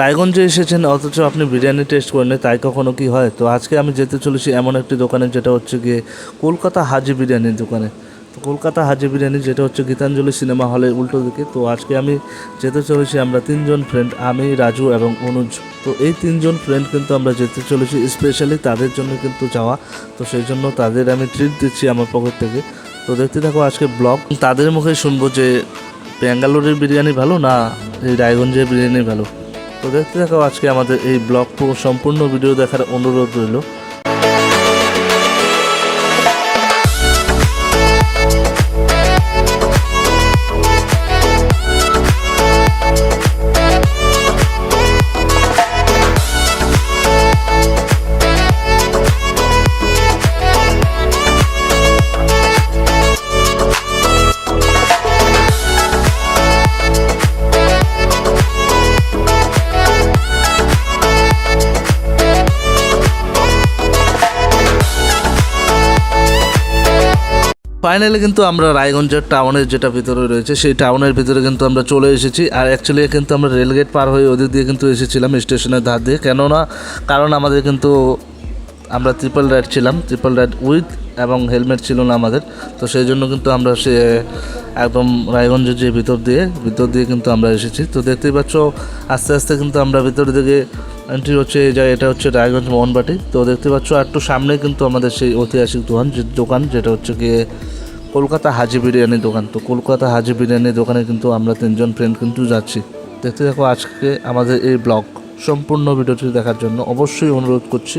রায়গঞ্জে এসেছেন, অথচ আপনি বিরিয়ানি টেস্ট করেন তাই কখনো কি হয়? তো আজকে আমি যেতে চলেছি এমন একটি দোকানে, যেটা হচ্ছে গিয়ে কলকাতা হাজি বিরিয়ানির দোকানে। তো কলকাতা হাজি বিরিয়ানি, যেটা হচ্ছে গীতাঞ্জলি সিনেমা হলের উল্টো দিকে। তো আজকে আমি যেতে চলেছি, আমরা তিনজন ফ্রেন্ড আমি, রাজু এবং অনুজ। তো এই তিনজন ফ্রেন্ড কিন্তু আমরা যেতে চলেছি স্পেশালি তাদের জন্য কিন্তু যাওয়া। তো সেই জন্য তাদের আমি ট্রিট দিচ্ছি আমার পকেট থেকে। তো দেখতে থাকো আজকে ব্লগ তাদের মুখে শুনব যে ব্যাঙ্গালোরের বিরিয়ানি ভালো না এই রায়গঞ্জের বিরিয়ানি ভালো? তো দেখতে থাকো আজকে আমাদের এই ব্লগ পুরো সম্পূর্ণ ভিডিও দেখার অনুরোধ রইল। ফাইনালি কিন্তু আমরা রায়গঞ্জের টাউনের যেটা ভিতরে রয়েছে, সেই টাউনের ভিতরে কিন্তু আমরা চলে এসেছি। আর অ্যাকচুয়ালি কিন্তু আমরা রেলগেট পার হয়ে ওদিক দিয়ে কিন্তু এসেছিলাম স্টেশনের ধার দিয়ে। কেননা, কারণ আমাদের কিন্তু আমরা ট্রিপল রাইড ছিলাম ট্রিপল রাইড উইথ এবং হেলমেট ছিল না আমাদের। তো সেই জন্য কিন্তু আমরা সে একদম রায়গঞ্জের যে ভিতর দিয়ে ভিতর দিয়ে কিন্তু আমরা এসেছি। তো দেখতেই পাচ্ছ, আস্তে আস্তে কিন্তু আমরা ভিতর দিকে এন্ট্রি হচ্ছে জায়গা এটা হচ্ছে রায়গঞ্জ মোহনবাটি তো দেখতে পাচ্ছ, আর একটু সামনে কিন্তু আমাদের সেই ঐতিহাসিক দোকান, যে দোকান, যেটা হচ্ছে গিয়ে কলকাতা হাজি বিরিয়ানি দোকান। তো কলকাতা হাজি বিরিয়ানি দোকানে কিন্তু আমরা তিনজন ফ্রেন্ড কিন্তু যাচ্ছি। দেখতে দেখো আজকে আমাদের এই ব্লগ। সম্পূর্ণ ভিডিওটি দেখার জন্য অবশ্যই অনুরোধ করছি।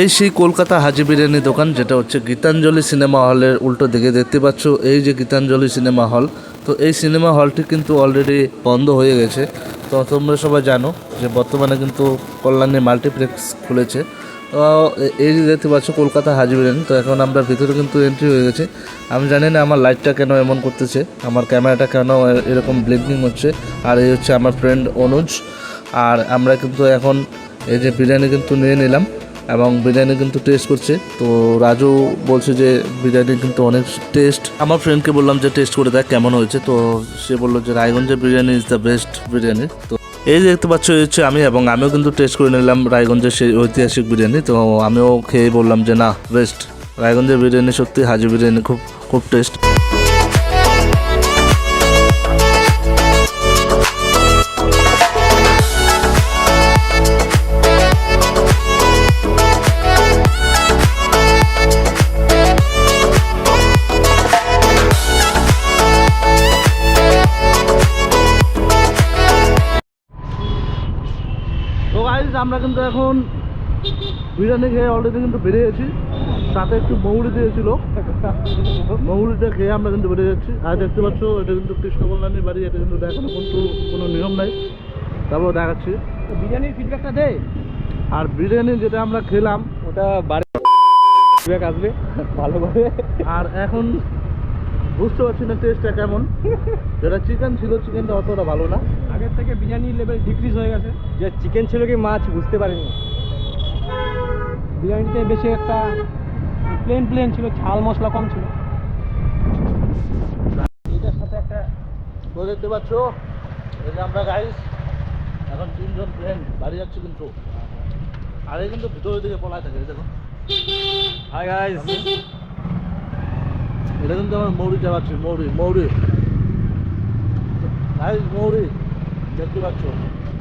এই সেই কলকাতা হাজি বিরিয়ানি দোকান, যেটা হচ্ছে গীতাঞ্জলি সিনেমা হলের উল্টো দিকে দেখতে পাচ্ছ। এই যে গীতাঞ্জলি সিনেমা হল, তো এই সিনেমা হলটি কিন্তু অলরেডি বন্ধ হয়ে গেছে। তো তোমরা সবাই জানো যে বর্তমানে কিন্তু কল্যাণী মাল্টিপ্লেক্স খুলেছে। তো এই যে দেখতে পাচ্ছ কলকাতা হাজি বিরিয়ানি, তো এখন আমরা ভিতরে কিন্তু এন্ট্রি হয়ে গেছে। আমি জানি না আমার লাইটটা কেন এমন করতেছে, আমার ক্যামেরাটা কেন এরকম ব্লিঙ্কিং হচ্ছে। আর এই হচ্ছে আমার ফ্রেন্ড অনুজ। আর আমরা কিন্তু এখন এই যে বিরিয়ানি কিন্তু নিয়ে নিলাম। এবং বিরিয়ানি কিন্তু টেস্ট করছে। তো রাজু বলছে যে বিরিয়ানি কিন্তু অনেক টেস্ট আমার ফ্রেন্ডকে বললাম যে টেস্ট করে দেখ কেমন হয়েছে। তো সে বলল যে রায়গঞ্জের biryani is the best biryani. তো এই দেখতে পাচ্ছ হচ্ছে আমি এবং আমিও কিন্তু টেস্ট করে নিলাম রায়গঞ্জের সেই ঐতিহাসিক বিরিয়ানি। তো আমিও খেয়ে বললাম যে না বেস্ট রায়গঞ্জের বিরিয়ানি সত্যি হাজি বিরিয়ানি, খুব খুব টেস্ট গাইজ আমরা কিন্তু এখন বিরিয়ানি খেয়ে অলরেডি কিন্তু বেরিয়ে গেছি সাথে একটু মৌরি দিয়েছিল। মৌরিটা খেয়ে আমরা কিন্তু বেরিয়ে যাচ্ছি। আর দেখতে পাচ্ছ এটা কিন্তু কৃষ্ণ কল্যাণীর বাড়ি এটা কিন্তু দেখানো কিন্তু কোনো নিয়ম নাই। তারপর দেখাচ্ছি। বিরিয়ানির ফিডব্যাকটা দে। আর বিরিয়ানি যেটা আমরা খেলাম ওটা বাড়ি ফিডব্যাক আসবে ভালোভাবে। আর এখন বুঝতে পারছি না টেস্টটা কেমন। যেটা চিকেন ছিল চিকেনটা অতটা ভালো না। আগের থেকে বিরিয়ানির লেভেল ডিক্রিজ হয়ে গেছে। যে চিকেন ছিল কি মাছ বুঝতে পারিনি। বিরিয়ানিতে বেশি একটা প্লেন প্লেন ছিল ঝাল মশলা কম ছিল। এটার সাথে একটা তো দেখতে পাচ্ছ? যে আমরা গাইস এখন তিনজন ফ্রেন্ড বাড়ি যাচ্ছি কিন্তু। আরে কিন্তু ভিতরের দিকে পলায় থাকে দেখো। হাই গাইস এটা কিন্তু আমার মৌরি চালাচ্ছি মৌরি মৌরি। গাইস মৌরি। जद्दूघाट चौक